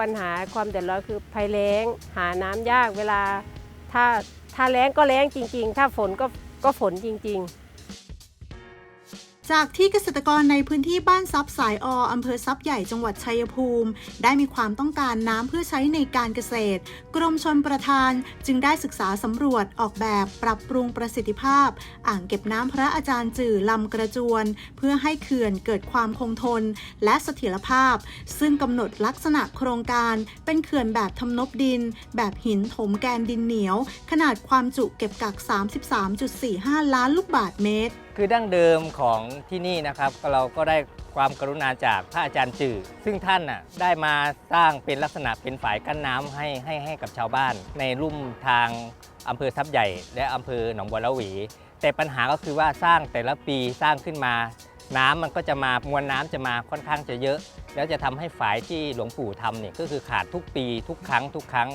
ปัญหาความเดือดร้อนคือภัยแล้ง หาน้ำยากเวลา ถ้าถ้าแล้งก็แล้งจริง ๆ ถ้าฝนก็ก็ฝนจริง ๆ จากที่เกษตรกรในพื้นที่บ้านซับสายออำเภอซับใหญ่จังหวัดชัยภูมิ ได้มีความต้องการน้ำเพื่อใช้ในการเกษตร กรมชนประทานจึงได้ศึกษาสำรวจออกแบบปรับปรุงประสิทธิภาพ อ่างเก็บน้ำพระอาจารย์จื่อลำกระจวน เพื่อให้เขื่อนเกิดความคงทน และเสถียรภาพ ซึ่งกำหนดลักษณะโครงการ เป็นเขื่อนแบบทำนบดิน แบบหินถมแกนดินเหนียว ขนาดความจุเก็บกัก 33.45 ล้านลูกบาศก์เมตร คือดั้งเดิมของที่นี่นะครับเราก็ได้ความกรุณาจากพระอาจารย์จือซึ่งท่านน่ะได้มาสร้างเป็นลักษณะเป็นฝายกั้นน้ำให้ให้ให้กับชาวบ้าน ในลุ่มทางอำเภอทับใหญ่ และอำเภอหนองบัวละหวี แต่ปัญหาก็คือว่าสร้างแต่ละปีสร้างขึ้นมา น้ำมันก็จะมามวลน้ำจะมาค่อนข้างจะเยอะ แล้วจะทำให้ฝายที่หลวงปู่ทำเนี่ยก็คือขาดทุกปีทุกครั้งทุกครั้ง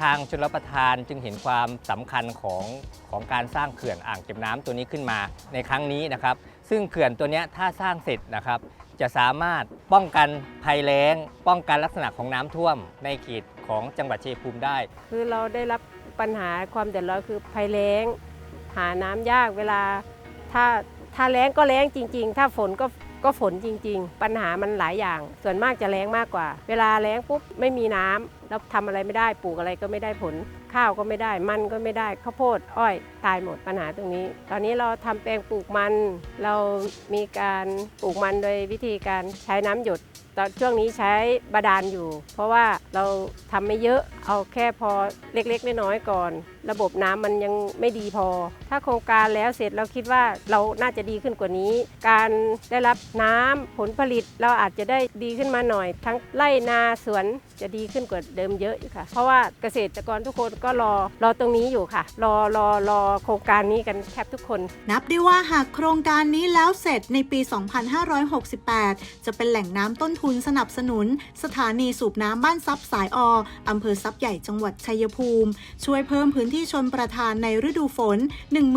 ทางชลประทานจึงเห็นความสำคัญของของการสร้างเขื่อนอ่างเก็บน้ำตัวนี้ขึ้นมาในครั้งนี้นะครับ ซึ่งเขื่อนตัวนี้ถ้าสร้างเสร็จนะครับจะสามารถป้องกันภัยแล้ง ป้องกันลักษณะของน้ำท่วม ในเขตของจังหวัดเชัยงภูมิได้ คือเราได้รับปัญหาความเดือดร้อนคือภัยแล้ง หาน้ำยากเวลาถ้า ถ้าแล้งก็แล้งจริง ๆ ถ้าฝนก็ก็ฝนจริง ๆ ปัญหามันหลายอย่าง ส่วนมากจะแล้งมากกว่า เวลาแล้งปุ๊บไม่มีน้ำแล้วทำอะไรไม่ได้ปลูกอะไรก็ไม่ได้ผล ข้าวก็ไม่ได้มันก็ไม่ได้ข้าวโพดอ้อยตายหมดปัญหาตรงนี้ ตอนนี้เราทำแปลงปลูกมัน เรามีการปลูกมันโดยวิธีการใช้น้ำหยดตอนช่วงนี้ใช้บาดาลอยู่ เพราะว่าเราทำไม่เยอะ เอาแค่พอเล็กๆน้อยๆก่อน ระบบน้ำมันยังไม่ดีพอ ถ้าโครงการแล้วเสร็จเราคิดว่าเราน่าจะดีขึ้นกว่านี้ การได้รับน้ำผลผลิตเราอาจจะได้ดีขึ้นมาหน่อย ทั้งไร่นาสวนจะดีขึ้นกว่าเดิมเยอะค่ะ เพราะว่าเกษตรกรทุกคนก็รอรอตรงนี้อยู่ค่ะ รอรอรอโครงการนี้กันแทบทุกคน นับได้ว่าหากโครงการนี้แล้วเสร็จในปี 2568 จะเป็นแหล่งน้ำต้นทุนสนับสนุน สถานีสูบน้ำบ้านซับสายออำเภอซับใหญ่จังหวัดชัยภูมิ ช่วยเพิ่มพื้นที่ชนประทานในฤดูฝน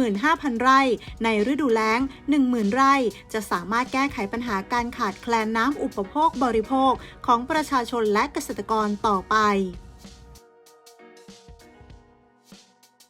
15,000 ไร่ ในฤดูแล้ง 10,000 ไร่ จะสามารถแก้ไขปัญหาการขาดแคลนน้ำอุปโภคบริโภคของประชาชนและเกษตรกรต่อไป